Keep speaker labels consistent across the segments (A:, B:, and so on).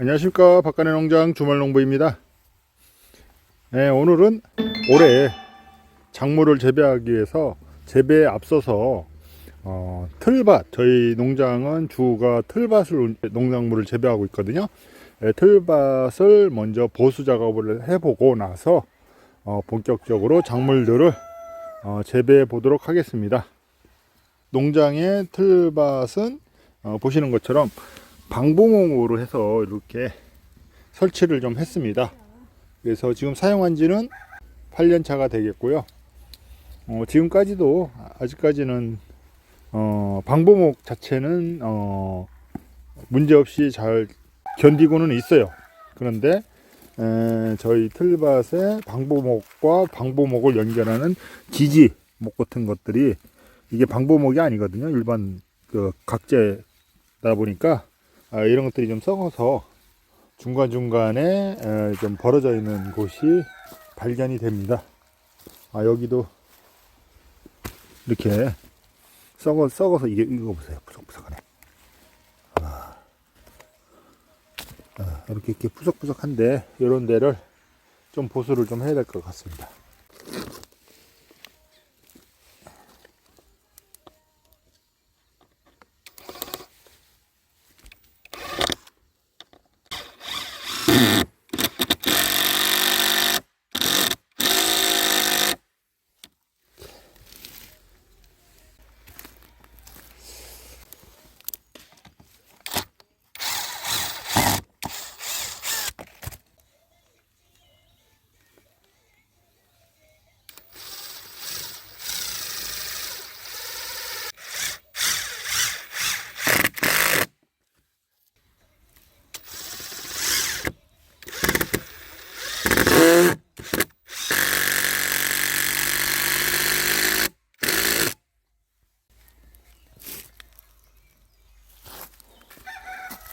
A: 안녕하십니까. 박간의 농장 주말농부입니다. 네, 오늘은 올해 작물을 재배하기 위해서 재배에 앞서서 어, 틀밭 저희 농장은 주가 틀밭을 농작물을 재배하고 있거든요. 네, 틀밭을 먼저 보수 작업을 해보고 나서 어, 본격적으로 작물들을 어, 재배해 보도록 하겠습니다. 농장의 틀밭은 어, 보시는 것처럼 방부목으로 해서 이렇게 설치를 좀 했습니다. 그래서 지금 사용한 지는 8년 차가 되겠고요. 어, 지금까지도 아직까지는 어, 방부목 자체는 어, 문제없이 잘 견디고는 있어요. 그런데 에, 저희 틀밭에 방부목과 방부목을 연결하는 지지 목 같은 것들이 이게 방부목이 아니거든요. 일반 그 각재다 보니까 아, 이런 것들이 좀 썩어서 중간중간에 에, 좀 벌어져 있는 곳이 발견이 됩니다. 아, 여기도 이렇게 썩어, 썩어서 이게, 이거 보세요. 푸석푸석하네. 아, 아, 이렇게, 이렇게 푸석푸석한데, 이런 데를 좀 보수를 좀 해야 될 것 같습니다.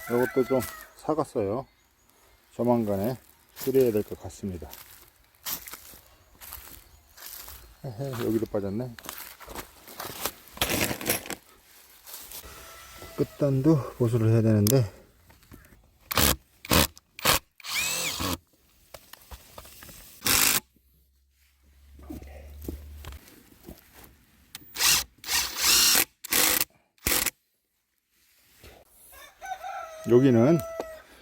A: 이것도 좀 사갔어요. 조만간에 수리해야 될 것 같습니다. 여기도 빠졌네. 끝단도 보수를 해야 되는데 여기는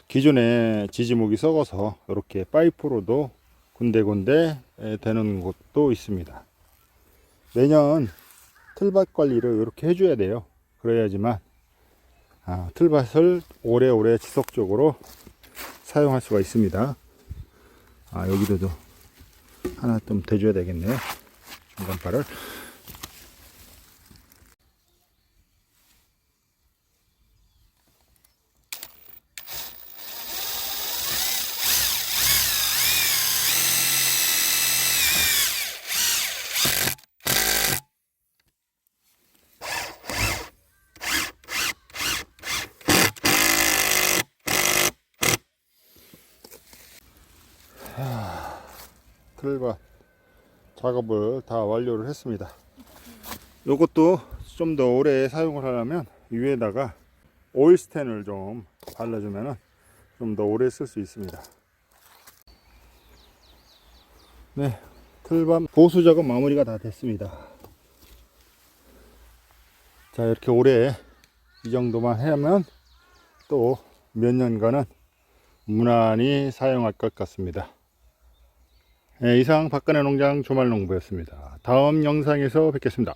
A: 기존에 지지목이 썩어서 이렇게 파이프로도 군데군데 에, 되는 곳도 있습니다. 매년 틀밭 관리를 이렇게 해줘야 돼요. 그래야지만 아, 틀밭을 오래오래 지속적으로 사용할 수가 있습니다. 아, 여기도 좀 하나 좀 대줘야 되겠네요. 중간파를. 틀밭 작업을 다 완료를 했습니다. 이것도 좀 더 오래 사용을 하려면 위에다가 오일 스텐을 좀 발라주면 좀 더 오래 쓸 수 있습니다. 네, 틀밭 보수 작업 마무리가 다 됐습니다. 자, 이렇게 오래 이 정도만 하면 또 몇 년간은 무난히 사용할 것 같습니다. 네, 이상 박근혜 농장 조말농부였습니다. 다음 영상에서 뵙겠습니다.